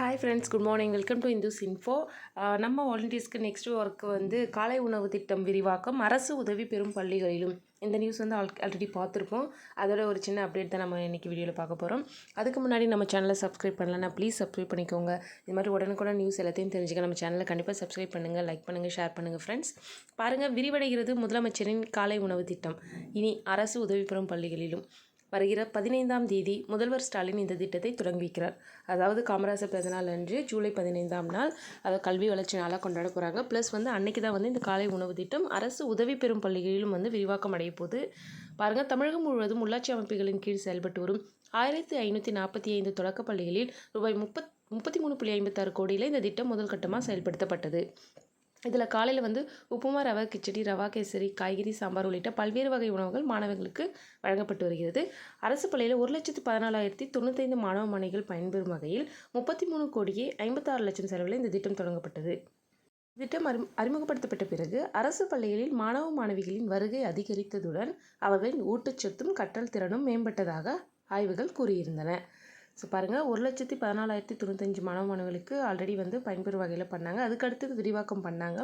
Hi friends good morning welcome to Indus info நம்ம வாலண்டியர்ஸ்க்கு next work வந்து காலை உணவு திட்டம் விரிவாக்கம் அரசு உதவி பெறும் பள்ளிகளிலும். இந்த நியூஸ் வந்து ஆல் ஆல்ரெடி பார்த்துருப்போம் அதோட ஒரு சின்ன அப்டேட் தான் நம்ம இன்றைக்கி வீடியோவில் பார்க்க போகிறோம் அதுக்கு முன்னாடி நம்ம சேனலை சப்ஸ்கிரைப் பண்ணலன்னா ப்ளீஸ் சப்ஸ்கிரைப் பண்ணிக்கோங்க. இது மாதிரி உடனுக்குடன் நியூஸ் எல்லாத்தையும் தெரிஞ்சுக்க நம்ம சேனலை கண்டிப்பாக சப்ஸ்கிரைப் பண்ணுங்கள் லைக் பண்ணுங்கள் ஷேர் பண்ணுங்கள் ஃப்ரெண்ட்ஸ் பாருங்கள் விரிவடைகிறது முதலமைச்சரின் காலை உணவு திட்டம். இனி அரசு உதவி பெறும் பள்ளிகளிலும். வருகிற பதினைந்தாம் தேதி முதல்வர் ஸ்டாலின் இந்த திட்டத்தை தொடங்கி வைக்கிறார். அதாவது காமராசர் பிறந்தநாள் அன்று ஜூலை பதினைந்தாம் நாள் அதை கல்வி வளர்ச்சி நாளாக கொண்டாட போகிறாங்க ப்ளஸ் வந்து அன்னைக்கு தான் வந்து இந்த காலை உணவு திட்டம் அரசு உதவி பெறும் பள்ளிகளிலும் வந்து விரிவாக்கம் அடைய போது பாருங்கள் தமிழகம் முழுவதும் உள்ளாட்சி அமைப்புகளின் கீழ் செயல்பட்டு வரும் ஆயிரத்தி ஐநூற்றி நாற்பத்தி ஐந்து தொடக்க பள்ளிகளில் ரூபாய் முப்பத் முப்பத்தி மூணு புள்ளி ஐம்பத்தாறு கோடியில் இந்த திட்டம் முதல் கட்டமாக செயல்படுத்தப்பட்டது. இதில் காலையில் வந்து உப்புமா ரவா கிச்சடி ரவா கேசரி காய்கறி சாம்பார் உள்ளிட்ட பல்வேறு வகை உணவுகள் மாணவர்களுக்கு வழங்கப்பட்டு வருகிறது. அரசு பள்ளியில் ஒரு லட்சத்து பதினாலாயிரத்தி தொண்ணூத்தைந்து மாணவ மாணவிகள் பயன்பெறும் வகையில் முப்பத்தி மூணு கோடியே ஐம்பத்தாறு லட்சம் செலவில் இந்த திட்டம் தொடங்கப்பட்டது. திட்டம் அறி அறிமுகப்படுத்தப்பட்ட பிறகு அரசு பள்ளிகளில் மாணவ மாணவிகளின் வருகை அதிகரித்ததுடன் அவர்களின் ஊட்டச்சத்தும் கற்றல் திறனும் மேம்பட்டதாக ஆய்வுகள் கூறியிருந்தன. ஸோ பாருங்கள் ஒரு லட்சத்தி பதினாலாயிரத்தி தொண்ணூத்தஞ்சு மாணவ மாணவர்களுக்கு ஆல்ரெடி வந்து பயன்பெறும் வகையில் பண்ணாங்க. அதுக்கடுத்து விரிவாக்கம் பண்ணாங்க.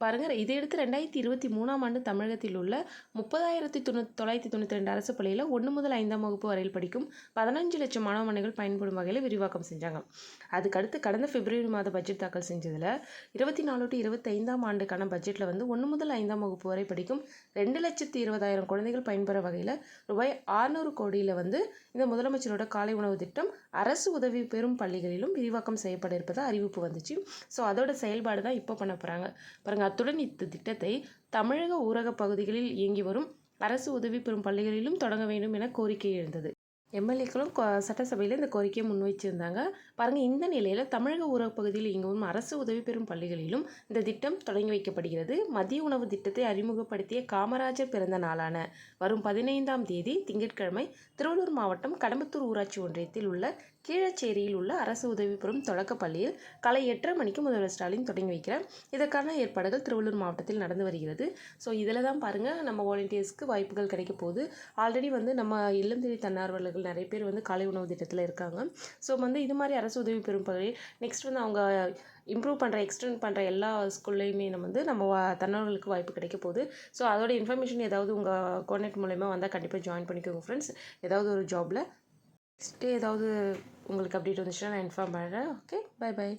பாருங்கள் இதையடுத்து ரெண்டாயிரத்தி இருபத்தி மூணாம் ஆண்டு தமிழகத்தில் உள்ள முப்பதாயிரத்தி தொண்ணூ தொள்ளாயிரத்தி தொண்ணூற்றி ரெண்டு அரசு பள்ளியில் ஒன்று முதல் ஐந்தாம் வகுப்பு வரையில் படிக்கும் பதினஞ்சு லட்சம் மாணவ மாணவிகள் பயன்படும் வகையில் விரிவாக்கம் செஞ்சாங்க. அதுக்கடுத்து கடந்த பிப்ரவரி மாத பட்ஜெட் தாக்கல் செஞ்சதில் இருபத்தி நாலு டு இருபத்தைந்தாம் ஆண்டுக்கான பட்ஜெட்டில் வந்து ஒன்று முதல் ஐந்தாம் வகுப்பு வரை படிக்கும் ரெண்டு லட்சத்தி இருபதாயிரம் குழந்தைகள் பயன்பெற வகையில் ரூபாய் ஆறுநூறு கோடியில் வந்து இந்த முதலமைச்சரோட காலை உணவு திட்டம் அரசு உதவி பெறும் பள்ளிகளிலும் விரிவாக்கம் செய்யப்பட இருப்பதாக அறிவிப்பு வந்துச்சு. ஸோ அதோட செயல்பாடு தான் இப்போ பண்ண போகிறாங்க பாருங்கள் அத்துடன் இந்த திட்டத்தை தமிழக ஊரக பகுதிகளில் இயங்கி வரும் அரசு உதவி பெறும் பள்ளிகளிலும் தொடங்க வேண்டும் என கோரிக்கை எழுந்தது. எம்எல்ஏக்களும் சட்டசபையில் இந்த கோரிக்கையை முன்வைச்சிருந்தாங்க. பாருங்கள் இந்த நிலையில் தமிழக ஊரக பகுதியில் இயங்கும் அரசு உதவி பெறும் பள்ளிகளிலும் இந்த திட்டம் தொடங்கி வைக்கப்படுகிறது. மதிய உணவு திட்டத்தை அறிமுகப்படுத்திய காமராஜர் பிறந்த நாளான வரும் பதினைந்தாம் தேதி திங்கட்கிழமை திருவள்ளூர் மாவட்டம் கடம்பத்தூர் ஊராட்சி ஒன்றியத்தில் உள்ள கீழச்சேரியில் உள்ள அரசு உதவி பெறும் தொடக்கப் பள்ளியில் காலை எட்டரை மணிக்கு முதல்வர் ஸ்டாலின் தொடங்கி வைக்கிறார். இதற்கான ஏற்பாடுகள் திருவள்ளூர் மாவட்டத்தில் நடந்து வருகிறது. ஸோ இதில் தான் பாருங்கள் நம்ம வாலண்டியர்ஸ்க்கு வாய்ப்புகள் கிடைக்க போகுது. ஆல்ரெடி வந்து நம்ம இல்லம் தேடி தன்னார்வலர்கள் நிறைய பேர் வந்து காலை உணவு திட்டத்தில் இருக்காங்க. ஸோ வந்து இது மாதிரி அரசு உதவி பெறும் பகுதி. நெக்ஸ்ட் வந்து அவங்க இம்ப்ரூவ் பண்ணுற எக்ஸ்டெண்ட் பண்ணுற எல்லா ஸ்கூல்லையுமே நம்ம வந்து நம்ம தன்னோர்களுக்கு வாய்ப்பு கிடைக்க போகுது. ஸோ அதோட இன்ஃபர்மேஷன் ஏதாவது உங்கள் கோஆர்டினேட் மூலயமா வந்தால் கண்டிப்பாக ஜாயின் பண்ணிக்கோங்க ஃப்ரெண்ட்ஸ் ஏதாவது ஒரு ஜாபில் நெக்ஸ்ட்டு ஏதாவது உங்களுக்கு அப்டேட் வந்துச்சுன்னா நான் இன்ஃபார்ம் பண்ணுறேன் ஓகே பை பை